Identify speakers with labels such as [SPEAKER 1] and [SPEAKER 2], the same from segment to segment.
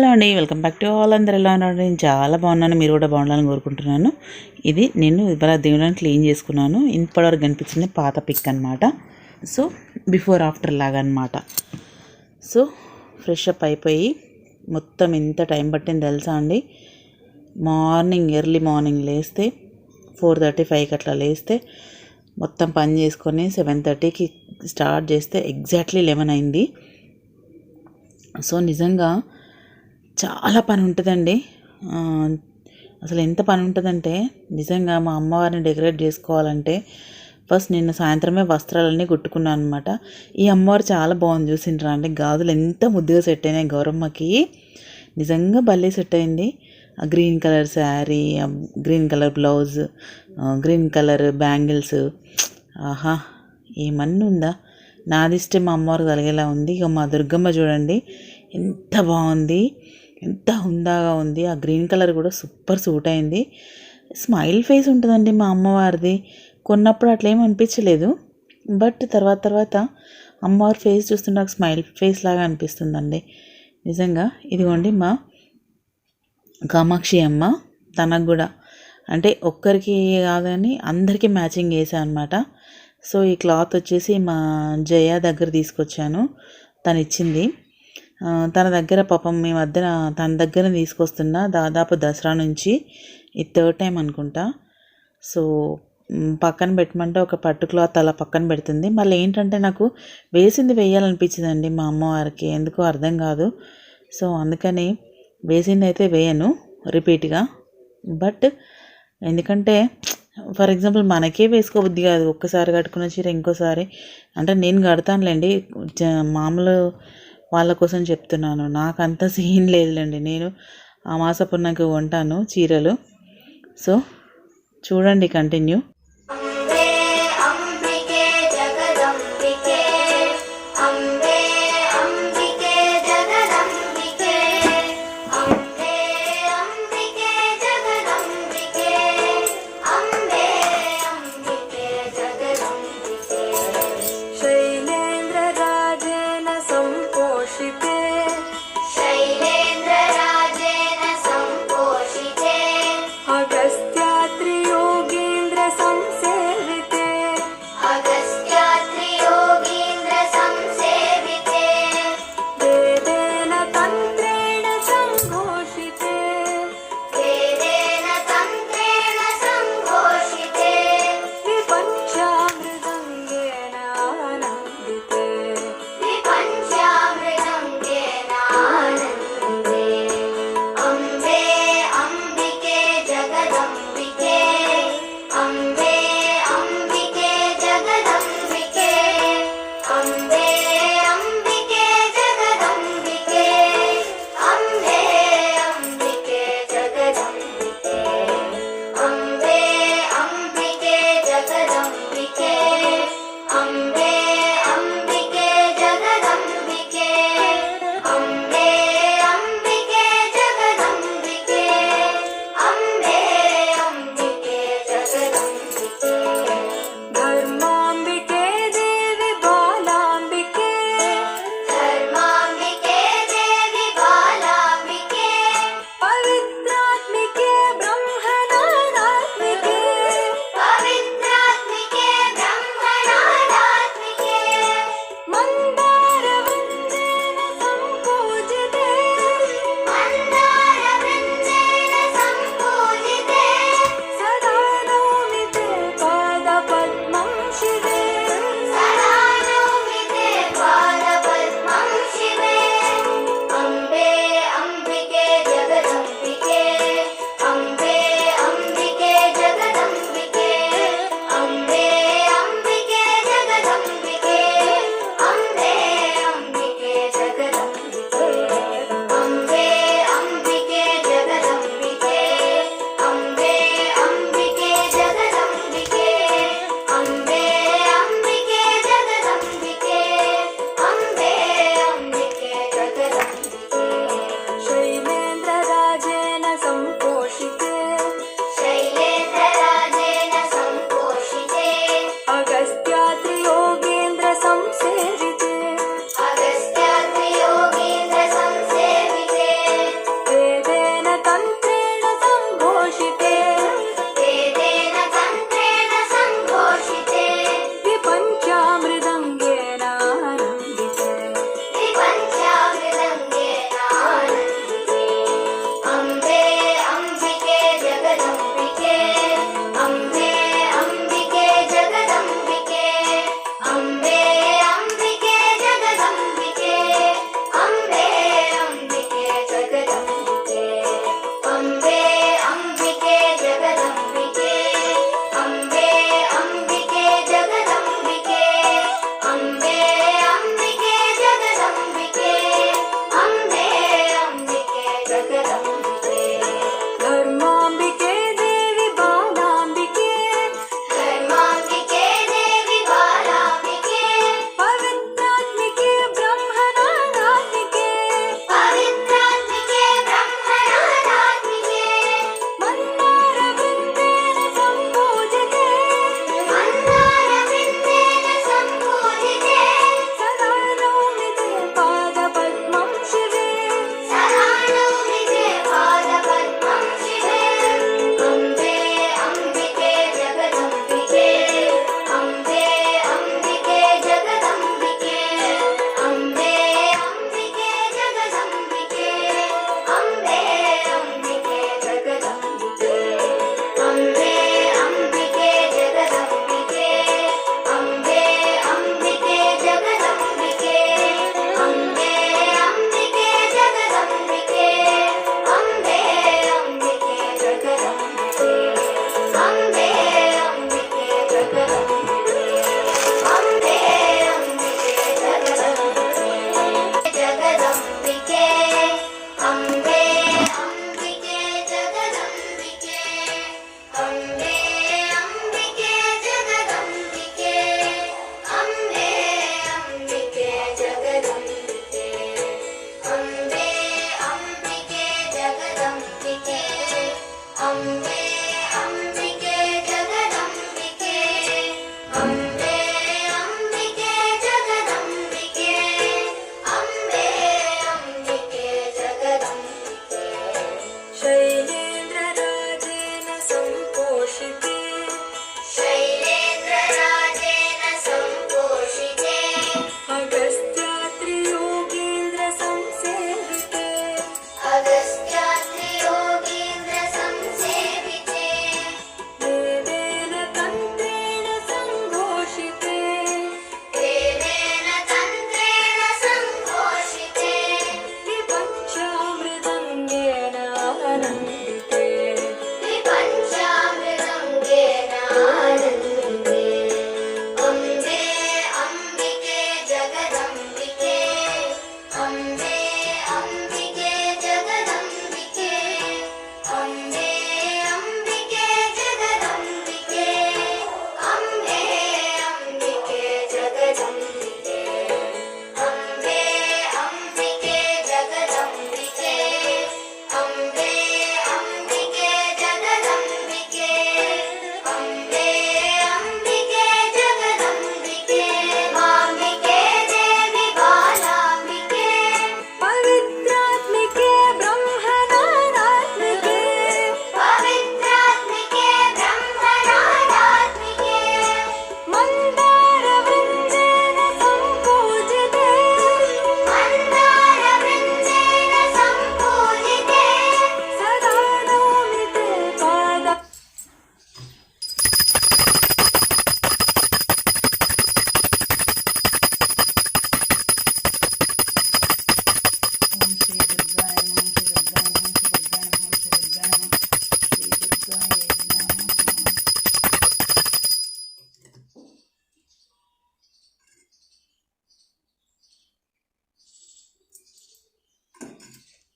[SPEAKER 1] Hello అండి. Welcome back to all. అందరు ఎలా ఉన్నారు? నేను చాలా బాగున్నాను. మీరు కూడా బాగుండాలని కోరుకుంటున్నాను. ఇది నేను ఇవాళ దేవుళ్ళని క్లీన్ చేసుకున్నాను. ఇప్పటివరకు కనిపించింది పాత పిక్ అనమాట సో బిఫోర్ ఆఫ్టర్ లాగా అనమాట సో ఫ్రెష్ అప్ అయిపోయి మొత్తం ఎంత టైం పట్టింది తెలుసా అండి? మార్నింగ్ ఎర్లీ మార్నింగ్ లేస్తే ఫోర్ థర్టీ ఫైవ్కి అట్లా లేస్తే మొత్తం పని చేసుకొని సెవెన్ థర్టీకి స్టార్ట్ చేస్తే ఎగ్జాక్ట్లీ లెవెన్ అయింది. సో నిజంగా చాలా పని ఉంటుందండి అసలు ఎంత పని ఉంటుందంటే నిజంగా మా అమ్మవారిని డెకరేట్ చేసుకోవాలంటే ఫస్ట్ నిన్న సాయంత్రమే వస్త్రాలన్నీ కుట్టుకున్నాను అనమాట ఈ అమ్మవారు చాలా బాగుంది చూసిండ్రా అంటే గాజులు ఎంత ముద్దుగా సెట్ అయినాయి గౌరమ్మకి. నిజంగా భలే సెట్ అయింది. ఆ green colour sari green colour blouse green colour bangles. ఆహా ఏమన్నా ఉందా? నాదిష్టే మా అమ్మవారు కలిగేలా ఉంది. ఇక మా దుర్గమ్మ చూడండి ఎంత బాగుంది. ఎంత హుందాగా ఉంది. ఆ గ్రీన్ కలర్ కూడా సూపర్ సూట్ అయింది. స్మైల్ ఫేస్ ఉంటుందండి మా అమ్మవారిది కొన్నప్పుడు అట్లా ఏం అనిపించలేదు. బట్ తర్వాత తర్వాత అమ్మవారి ఫేస్ చూస్తుంటే నాకు స్మైల్ ఫేస్ లాగా అనిపిస్తుందండి. నిజంగా ఇదిగోండి మా కామాక్షి అమ్మ. తనకు కూడా. అంటే ఒక్కరికి కాదని అందరికీ మ్యాచింగ్ వేసాను అనమాట సో ఈ క్లాత్ వచ్చేసి మా జయ దగ్గర తీసుకొచ్చాను. తను ఇచ్చింది తన దగ్గర పాపం మీ మధ్యన తన దగ్గర తీసుకొస్తున్నా దాదాపు దసరా నుంచి ఈ థర్డ్ టైం అనుకుంటా. సో పక్కన పెట్టమంటే ఒక పట్టు క్లాత్ అలా పక్కన పెడుతుంది. మళ్ళీ ఏంటంటే నాకు వేసింది వేయాలనిపించిందండి మా అమ్మవారికి ఎందుకో అర్థం కాదు. సో అందుకని వేసింది అయితే వేయను రిపీట్గా. బట్ ఎందుకంటే ఫర్ ఎగ్జాంపుల్ మనకే వేసుకోబుద్ది కాదు ఒక్కసారి కట్టుకున్న చీర ఇంకోసారి. అంటే నేను కడతానులేండి జ- మామూలు వాళ్ళ కోసం చెప్తున్నాను. నాకు అంత సీన్ లేదులేండి. నేను ఆ మాసపున్నకు కొంటాను చీరలు. సో చూడండి కంటిన్యూ.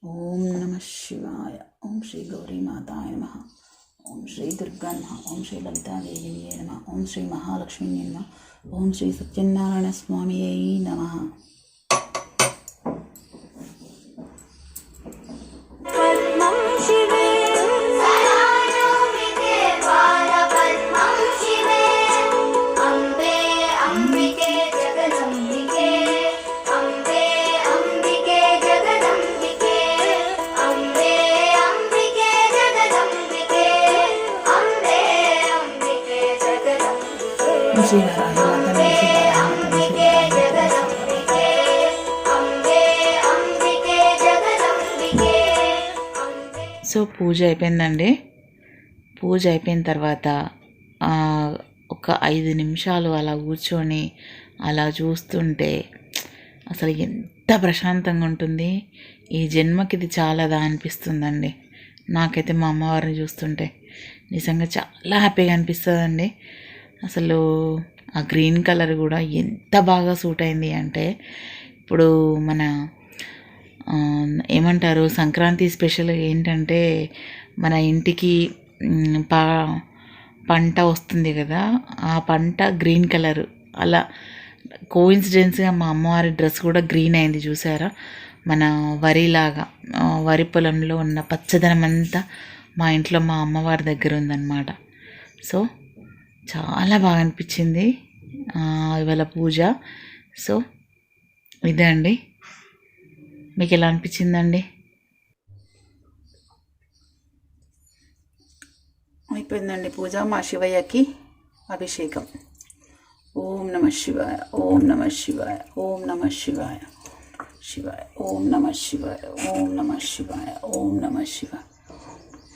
[SPEAKER 1] ఓం నమ శివాయ ఓం శ్రీ గౌరీ మాతాయ నమ ఓం శ్రీ దుర్గా నమ ఓం శ్రీ లలితాదేవి నమ ఓం శ్రీ మహాలక్ష్మి నమ ఓం శ్రీ సత్యనారాయణ స్వామి నమ. సో పూజ అయిపోయిందండి. పూజ అయిపోయిన తర్వాత ఒక ఐదు నిమిషాలు అలా కూర్చొని అలా చూస్తుంటే అసలు ఎంత ప్రశాంతంగా ఉంటుంది. ఈ జన్మకి ఇది చాలాదా అనిపిస్తుందండి. నాకైతే మా అమ్మవారిని చూస్తుంటే నిజంగా చాలా హ్యాపీగా అనిపిస్తుందండి. అసలు ఆ గ్రీన్ కలర్ కూడా ఎంత బాగా సూట్ అయింది అంటే ఇప్పుడు మన ఏమంటారు? సంక్రాంతి స్పెషల్ ఏంటంటే మన ఇంటికి పా పంట వస్తుంది కదా ఆ పంట గ్రీన్ కలర్. అలా కోయిన్సిడెన్స్గా మా అమ్మవారి డ్రెస్ కూడా గ్రీన్ అయింది చూసారా? మన వరిలాగా వరి పొలంలో ఉన్న పచ్చదనం అంతా మా ఇంట్లో మా అమ్మవారి దగ్గర ఉందన్నమాట. సో చాలా బాగా అనిపించింది ఇవాళ పూజ. సో ఇదే అండి మీకు ఎలా అనిపించిందండి అయిపోయిందండి పూజ మా శివయ్యకి అభిషేకం ఓం నమ శివాయ ఓం నమ శివాయ ఓం నమ శివాయ శివాయ ఓం నమ శివాయ ఓం నమ శివాయ ఓం నమ శివాయ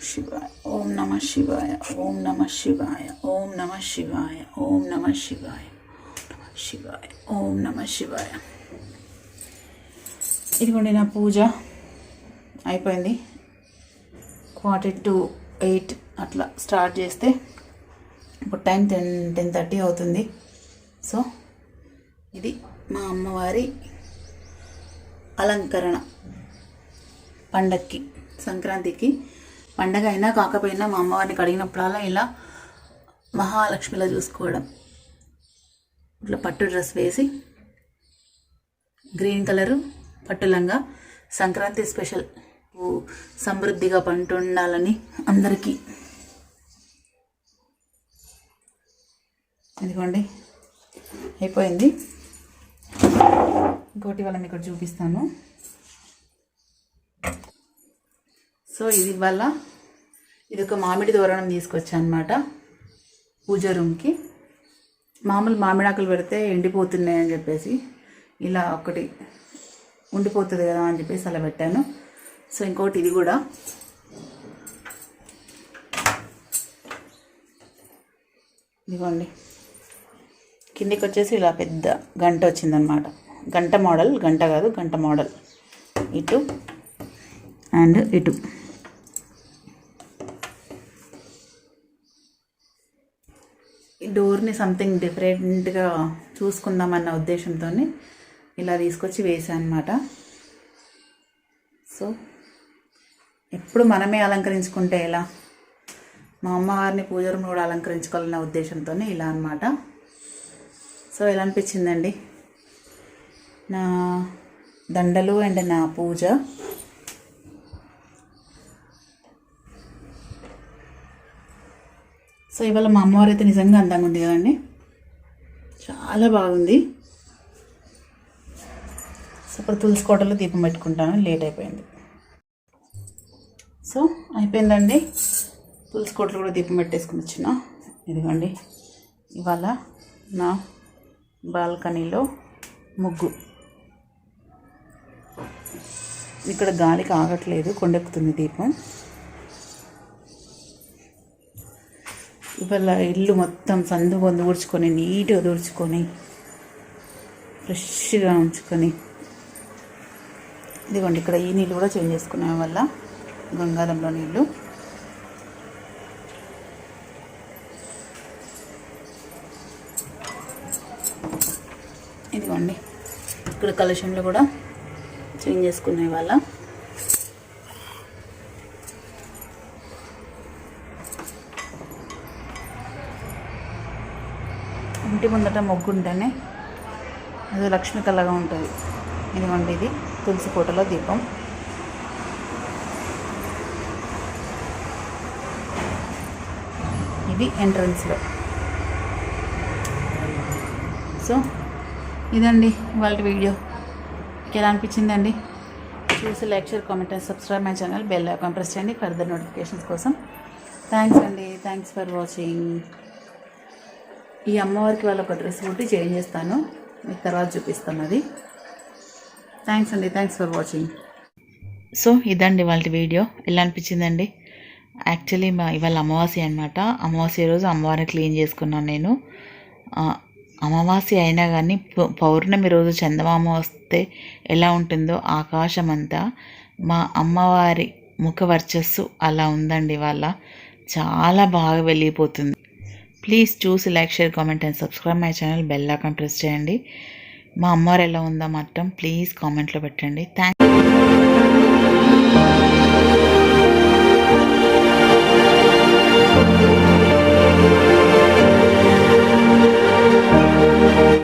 [SPEAKER 1] శివాయ ఓం నమ శివాయ ఓం నమ శివాయ ఓం నమ శివాయ ఓం నమ శివాయ శివాయ ఓం నమ శివాయ ఇదిగోండి నా పూజ అయిపోయింది. క్వార్టర్ టు ఎయిట్ అట్లా స్టార్ట్ చేస్తే ఇప్పుడు టైం టెన్ టెన్ థర్టీ అవుతుంది. సో ఇది మా అమ్మవారి అలంకరణ పండక్కి సంక్రాంతికి. పండగ అయినా కాకపోయినా మా అమ్మవారిని కడిగినప్పుడల్లా ఇలా మహాలక్ష్మిలా చూసుకోవడం. ఇట్లా పట్టు డ్రెస్ వేసి గ్రీన్ కలరు పట్టులంగా సంక్రాంతి స్పెషల్ సమృద్ధిగా పంటుండాలని అందరికీ. ఇదిగోండి అయిపోయింది. ఇంకోటి వాళ్ళని ఇక్కడ చూపిస్తాను. సో ఇది వల్ల ఇది ఒక మామిడి తోరణం తీసుకొచ్చాను అనమాట పూజ రూమ్కి. మామూలు మామిడాకులు పెడితే ఎండిపోతున్నాయని చెప్పేసి ఇలా ఒకటి ఉండిపోతుంది కదా అని చెప్పేసి అలా పెట్టాను. సో ఇంకోటి ఇది కూడా. ఇదిగోండి. కిందికి వచ్చేసి ఇలా పెద్ద గంట వచ్చిందనమాట గంట మోడల్ గంట కాదు గంట మోడల్. ఇటు అండ్ ఇటు. ఈ డోర్ని సంథింగ్ డిఫరెంట్గా చూసుకుందామన్న ఉద్దేశంతో ఇలా తీసుకొచ్చి వేసాను అనమాట సో ఎప్పుడు మనమే అలంకరించుకుంటే ఎలా? మా అమ్మవారిని పూజ రూమ్ కూడా అలంకరించుకోవాలన్న ఉద్దేశంతోనే ఇలా అనమాట సో ఎలా అనిపించిందండి? నా దండలు అండ్ నా పూజ. సో ఇవాళ మా అమ్మవారు అయితే నిజంగా అందంగా ఉంది కదండి. చాలా బాగుంది. ఇప్పుడు తులసి కోటలో దీపం పెట్టుకుంటాను లేట్ అయిపోయింది. సో అయిపోయిందండి. తులసి కోటలు కూడా దీపం పెట్టేసుకుని వచ్చిన. ఇదిగోండి. ఇవాళ నా బాల్కనీలో ముగ్గు. ఇక్కడ గాలికి ఆగట్లేదు కొండెక్కుతుంది దీపం. ఇవాళ ఇల్లు మొత్తం సందు పొందు ఊడ్చుకొని నీట్గా దూడ్చుకొని ఫ్రెష్గా ఉంచుకొని ఇదిగోండి ఇక్కడ ఈ నీళ్ళు కూడా చేంజ్ చేసుకునే వల్ల గంగారంలో నీళ్ళు. ఇదిగోండి ఇక్కడ కలుషంలో కూడా చేంజ్ చేసుకునే వాళ్ళ ఇంటి ముందట మొగ్గు ఉంటేనే అది లక్ష్మి కళగా ఉంటుంది. ఇదిగోండి ఇది. తులసి కోటలో దీపం. ఇది ఎంట్రన్స్లో సో ఇదండి వాళ్ళ వీడియో. ఎలా అనిపించిందండి? చూసి like share comment and subscribe my channel. Bell icon press చేయండి ఫర్దర్ నోటిఫికేషన్స్ కోసం. థ్యాంక్స్ అండి. థ్యాంక్స్ ఫర్ వాచింగ్ ఈ అమ్మవారికి వాళ్ళ ఒక డ్రెస్ కుట్టి చేంజ్ చేస్తాను. మీకు తర్వాత చూపిస్తాను అది. థ్యాంక్స్ అండి థ్యాంక్స్ ఫర్ వాచింగ్ సో ఇదండి వాళ్ళ వీడియో ఎలా అనిపించిందండి? యాక్చువల్లీ మా ఇవాళ అమావాస్య అనమాట అమావాస్య రోజు అమ్మవారిని క్లీన్ చేసుకున్నాను నేను. అమావాస్య అయినా కానీ పౌ- పౌర్ణమి రోజు చందమామ వస్తే ఎలా ఉంటుందో ఆకాశం అంతా మా అమ్మవారి ముఖ వర్చస్సు అలా ఉందండి వాళ్ళ చాలా బాగా వెళ్ళిపోతుంది ప్లీజ్ చూసి like share comment and subscribe my channel bell icon press చేయండి. మా అమ్మవారు ఎలా ఉందో మాత్రం ప్లీజ్ కామెంట్లో పెట్టండి. థ్యాంక్